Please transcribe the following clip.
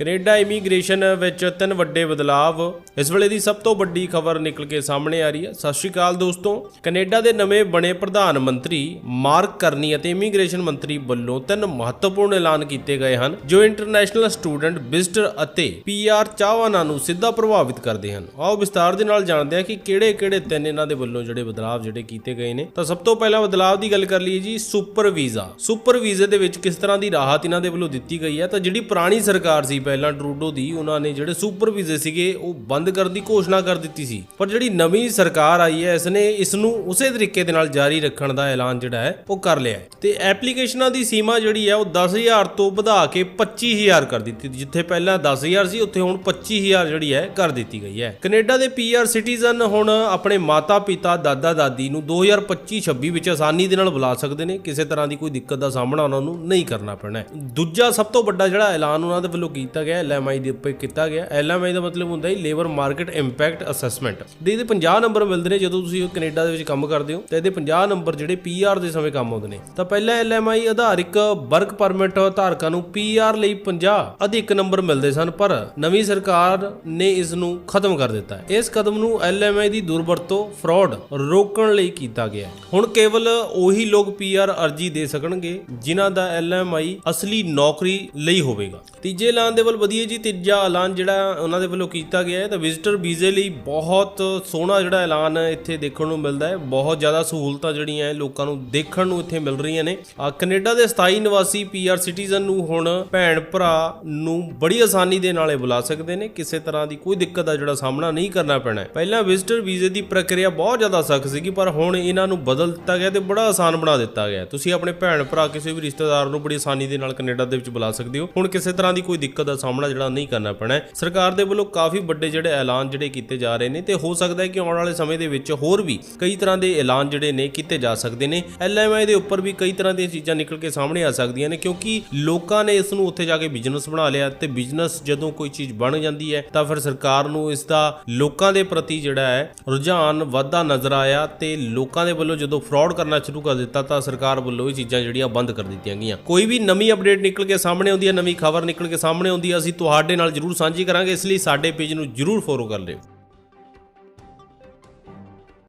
Canada immigration ਵਿੱਚ ਤਿੰਨ ਵੱਡੇ ਬਦਲਾਵ। ਇਸ ਵੇਲੇ ਦੀ ਸਭ ਤੋਂ ਵੱਡੀ ਖਬਰ ਨਿਕਲ ਕੇ ਸਾਹਮਣੇ ਆ ਰਹੀ ਹੈ। ਸਤਿ ਸ਼੍ਰੀ ਅਕਾਲ ਦੋਸਤੋ। ਕੈਨੇਡਾ ਦੇ ਨਵੇਂ ਬਣੇ ਪ੍ਰਧਾਨ ਮੰਤਰੀ ਮਾਰਕ ਕਰਨੀ ਅਤੇ ਇਮੀਗ੍ਰੇਸ਼ਨ ਮੰਤਰੀ ਵੱਲੋਂ ਤਿੰਨ ਮਹੱਤਵਪੂਰਨ ਐਲਾਨ ਕੀਤੇ ਗਏ ਹਨ, ਜੋ ਇੰਟਰਨੈਸ਼ਨਲ ਸਟੂਡੈਂਟ, ਵਿਜ਼ਟਰ ਅਤੇ ਪੀਆਰ ਚਾਹਵਾਨਾਂ ਨੂੰ ਸਿੱਧਾ ਪ੍ਰਭਾਵਿਤ ਕਰਦੇ ਹਨ। ਆਓ ਵਿਸਤਾਰ ਦੇ ਨਾਲ ਜਾਣਦੇ ਹਾਂ ਕਿ ਕਿਹੜੇ-ਕਿਹੜੇ ਤਿੰਨ ਇਹਨਾਂ ਦੇ ਵੱਲੋਂ ਜਿਹੜੇ ਬਦਲਾਵ ਜਿਹੜੇ ਕੀਤੇ ਗਏ ਨੇ। ਤਾਂ ਸਭ ਤੋਂ ਪਹਿਲਾਂ ਬਦਲਾਵ ਦੀ ਗੱਲ ਕਰ ਲਈਏ ਜੀ, ਸੁਪਰ ਵੀਜ਼ਾ। ਸੁਪਰ ਵੀਜ਼ੇ ਦੇ ਵਿੱਚ ਕਿਸ ਤਰ੍ਹਾਂ ਦੀ ਰਾਹਤ ਇਹਨਾਂ ਦੇ ਵੱਲੋਂ ਦਿੱਤੀ ਗਈ ਹੈ? ਤਾਂ ਜਿਹੜੀ ਪੁਰਾਣੀ ਸਰਕਾਰ ਸੀ ਪਹਿਲਾਂ ਟਰੂਡੋ ਦੀ ਉਹਨਾਂ ਨੇ ਜਿਹੜੇ ਸੁਪਰ ਵੀਜ਼ੇ ਸੀਗੇ ਉਹ ਬੰਦ ਕਰਨ ਦੀ ਘੋਸ਼ਣਾ ਕਰ ਦਿੱਤੀ ਸੀ। ਪਰ ਜਿਹੜੀ ਨਵੀਂ ਸਰਕਾਰ ਆਈ ਹੈ, ਇਸ ਨੇ ਇਸ ਨੂੰ ਉਸੇ ਤਰੀਕੇ ਦੇ ਨਾਲ ਜਾਰੀ ਰੱਖਣ ਦਾ ਐਲਾਨ ਜਿਹੜਾ ਹੈ, ਉਹ ਕਰ ਲਿਆ ਤੇ ਐਪਲੀਕੇਸ਼ਨਾਂ ਦੀ ਸੀਮਾ ਜਿਹੜੀ ਹੈ, ਉਹ 10000 ਤੋਂ ਵਧਾ ਕੇ 25000 ਕਰ ਦਿੱਤੀ ਜਿੱਥੇ ਪਹਿਲਾਂ 10000 ਸੀ, ਉੱਥੇ ਹੁਣ 25000 ਜਿਹੜੀ ਹੈ, ਕਰ ਦਿੱਤੀ ਗਈ ਹੈ। ਕੈਨੇਡਾ ਦੇ ਪੀਆਰ ਸਿਟੀਜ਼ਨ ਹੁਣ ਆਪਣੇ ਮਾਤਾ-ਪਿਤਾ, ਦਾਦਾ-ਦਾਦੀ ਨੂੰ 2025-26 ਵਿੱਚ ਆਸਾਨੀ ਦੇ ਨਾਲ ਬੁਲਾ ਸਕਦੇ ਨੇ। ਕਿਸੇ ਤਰ੍ਹਾਂ ਦੀ ਕੋਈ ਦਿੱਕਤ ਦਾ ਸਾਹਮਣਾ ਉਹਨਾਂ ਨੂੰ ਨਹੀਂ ਕਰਨਾ ਪੈਣਾ ਦੂਜਾ ਸਭ ਤੋਂ ਵੱਡਾ ਜਿਹੜਾ ਐਲਾਨ ਉਹਨਾਂ ਦੇ ਵੱਲੋਂ ਕੀਤਾ ਗਿਆ ਐਲਐਮਆਈ ਦੇ ਉੱਪਰ ਕੀਤਾ ਗਿਆ। ਐਲਐਮਆਈ ਦਾ ਮਤਲਬ ਹੁੰਦਾ ਹੈ ਲੇਬਰ ਮਾਰਕੀਟ ਇੰਪੈਕਟ ਅਸੈਸਮੈਂਟ ਦੇ ਇਹਦੇ 50 ਨੰਬਰ ਮਿਲਦੇ ਨੇ ਜਦੋਂ ਤੁਸੀਂ ਕੈਨੇਡਾ ਦੇ ਵਿੱਚ ਕੰਮ ਕਰਦੇ ਹੋ। ਤਾਂ ਇਹਦੇ 50 ਨੰਬਰ ਜਿਹੜੇ ਪੀਆਰ ਦੇ ਸਮੇਂ ਕੰਮ ਆਉਂਦੇ ਨੇ। ਤਾਂ ਪਹਿਲਾਂ ਐਲਐਮਆਈ ਆਧਾਰਿਕ ਵਰਕ ਪਰਮਿਟ ਧਾਰਕਾਂ ਨੂੰ ਪੀਆਰ ਲਈ 50 ਅਧਿਕ ਨੰਬਰ ਮਿਲਦੇ ਸਨ, ਪਰ ਨਵੀਂ ਸਰਕਾਰ ਨੇ ਇਸ ਨੂੰ ਖਤਮ ਕਰ ਦਿੱਤਾ ਹੈ। ਇਸ ਕਦਮ ਨੂੰ ਐਲਐਮਆਈ ਦੀ ਦੁਰਵਰਤੋਂ ਫਰਾਡ ਰੋਕਣ ਲਈ ਕੀਤਾ ਗਿਆ ਹੈ। ਹੁਣ ਕੇਵਲ ਉਹੀ ਲੋਕ ਪੀਆਰ ਅਰਜੀ ਦੇ ਸਕਣਗੇ, ਜਿਨ੍ਹਾਂ ਦਾ ਐਲਐਮਆਈ ਅਸਲੀ ਨੌਕਰੀ ਲਈ ਹੋਵੇਗਾ। ਤੀਜੇ ਐਲਾਨ ਦੇ ਵੱਲ ਵਧੀਆ ਜੀ, ਤੀਜਾ ਐਲਾਨ ਜਿਹੜਾ ਉਹਨਾਂ ਦੇ ਵੱਲੋਂ ਕੀਤਾ ਗਿਆ ਹੈ, ਤਾਂ ਵਿਜ਼ਟਰ ਵੀਜ਼ੇ ਲਈ ਬਹੁਤ ਸੋਹਣਾ ਜਿਹੜਾ ਐਲਾਨ ਇੱਥੇ ਦੇਖਣ ਨੂੰ ਮਿਲਦਾ ਹੈ। ਬਹੁਤ ਜ਼ਿਆਦਾ ਸਹੂਲਤਾਂ ਜਿਹੜੀਆਂ ਹੈ ਲੋਕਾਂ ਨੂੰ ਦੇਖਣ ਨੂੰ ਇੱਥੇ ਮਿਲ ਰਹੀਆਂ ਨੇ। ਆ ਕੈਨੇਡਾ ਦੇ ਸਥਾਈ ਨਿਵਾਸੀ ਪੀਆਰ ਸਿਟੀਜ਼ਨ ਨੂੰ ਹੁਣ ਭੈਣ ਭਰਾ ਨੂੰ ਬੜੀ ਆਸਾਨੀ ਦੇ ਨਾਲ ਇਹ ਬੁਲਾ ਸਕਦੇ ਨੇ। ਕਿਸੇ ਤਰ੍ਹਾਂ ਦੀ ਕੋਈ ਦਿੱਕਤ ਦਾ ਜਿਹੜਾ ਸਾਹਮਣਾ ਨਹੀਂ ਕਰਨਾ ਪੈਣਾ ਪਹਿਲਾਂ ਵਿਜ਼ਟਰ ਵੀਜ਼ੇ ਦੀ ਪ੍ਰਕਿਰਿਆ ਬਹੁਤ ਜ਼ਿਆਦਾ ਸਖਤ ਸੀਗੀ, ਪਰ ਹੁਣ ਇਹਨਾਂ ਨੂੰ ਬਦਲ ਦਿੱਤਾ ਗਿਆ ਤੇ ਬੜਾ ਆਸਾਨ ਬਣਾ ਦਿੱਤਾ ਗਿਆ ਤੁਸੀਂ ਆਪਣੇ ਭੈਣ ਭਰਾ, ਕਿਸੇ ਵੀ ਰਿਸ਼ਤੇਦਾਰ ਨੂੰ ਬੜੀ ਆਸਾਨੀ ਦੇ ਨਾਲ ਕੈਨੇਡਾ ਦੇ ਵਿੱਚ ਬੁਲਾ ਸਕਦੇ ਹੋ। ਹੁਣ ਕਿਸੇ ਤਰ੍ਹਾਂ ਦੀ ਕੋਈ ਦਿੱਕਤ ਦਾ ਸਾਹਮਣਾ ਜਿਹੜਾ ਨਹੀਂ ਕਰਨਾ ਪੈਣਾ ਹੈ। ਸਰਕਾਰ ਦੇ ਵੱਲੋਂ ਕਾਫੀ ਵੱਡੇ ਜਿਹੜੇ ਐਲਾਨ ਜਿਹੜੇ ਕੀਤੇ ਜਾ ਰਹੇ ਨੇ ਤੇ ਹੋ ਸਕਦਾ ਹੈ ਕਿ ਆਉਣ ਵਾਲੇ ਸਮੇਂ ਦੇ ਵਿੱਚ ਹੋਰ ਵੀ ਕਈ ਤਰ੍ਹਾਂ ਦੇ ਐਲਾਨ ਜਿਹੜੇ ਨੇ ਕੀਤੇ ਜਾ ਸਕਦੇ ਨੇ ਐਲਐਮਆਈ ਦੇ ਉੱਪਰ ਵੀ ਕਈ ਤਰ੍ਹਾਂ ਦੀਆਂ ਚੀਜ਼ਾਂ ਨਿਕਲ ਕੇ ਸਾਹਮਣੇ ਆ ਸਕਦੀਆਂ ਨੇ ਕਿਉਂਕਿ ਲੋਕਾਂ ਨੇ ਇਸ ਨੂੰ ਉੱਥੇ ਜਾ ਕੇ ਬਿਜ਼ਨਸ ਬਣਾ ਲਿਆ ਤੇ ਬਿਜ਼ਨਸ ਜਦੋਂ ਕੋਈ ਚੀਜ਼ ਬਣ ਜਾਂਦੀ ਹੈ ਤਾਂ ਫਿਰ ਸਰਕਾਰ ਨੂੰ ਇਸ ਦਾ ਲੋਕਾਂ ਦੇ ਪ੍ਰਤੀ ਜਿਹੜਾ ਹੈ ਰੁਝਾਨ ਵੱਧਦਾ ਨਜ਼ਰ ਆਇਆ ਤੇ ਲੋਕਾਂ ਦੇ ਵੱਲੋਂ ਜਦੋਂ ਫਰਾਡ ਕਰਨਾ ਸ਼ੁਰੂ ਕਰ ਦਿੱਤਾ ਤਾਂ ਸਰਕਾਰ ਵੱਲੋਂ ਇਹ ਚੀਜ਼ਾਂ ਜਿਹੜੀਆਂ ਬੰਦ ਕਰ ਦਿੱਤੀਆਂ ਗਈਆਂ ਕੋਈ ਵੀ ਨਵੀਂ ਅਪਡੇਟ ਨਿਕਲ ਕੇ ਸਾਹਮਣੇ ਆਉਂਦੀ ਹੈ, ਨਵੀਂ ਖਬਰ ਨਿਕਲ ਨਿਕਲ ਕੇ ਸਾਹਮਣੇ ਆਉਂਦੀ ਹੈ ਅਸੀਂ ਤੁਹਾਡੇ ਨਾਲ ਜਰੂਰ ਸਾਂਝੀ ਕਰਾਂਗੇ, ਇਸ ਲਈ ਸਾਡੇ ਪੇਜ ਨੂੰ ਜਰੂਰ ਫੋਲੋ ਕਰ ਲਿਓ।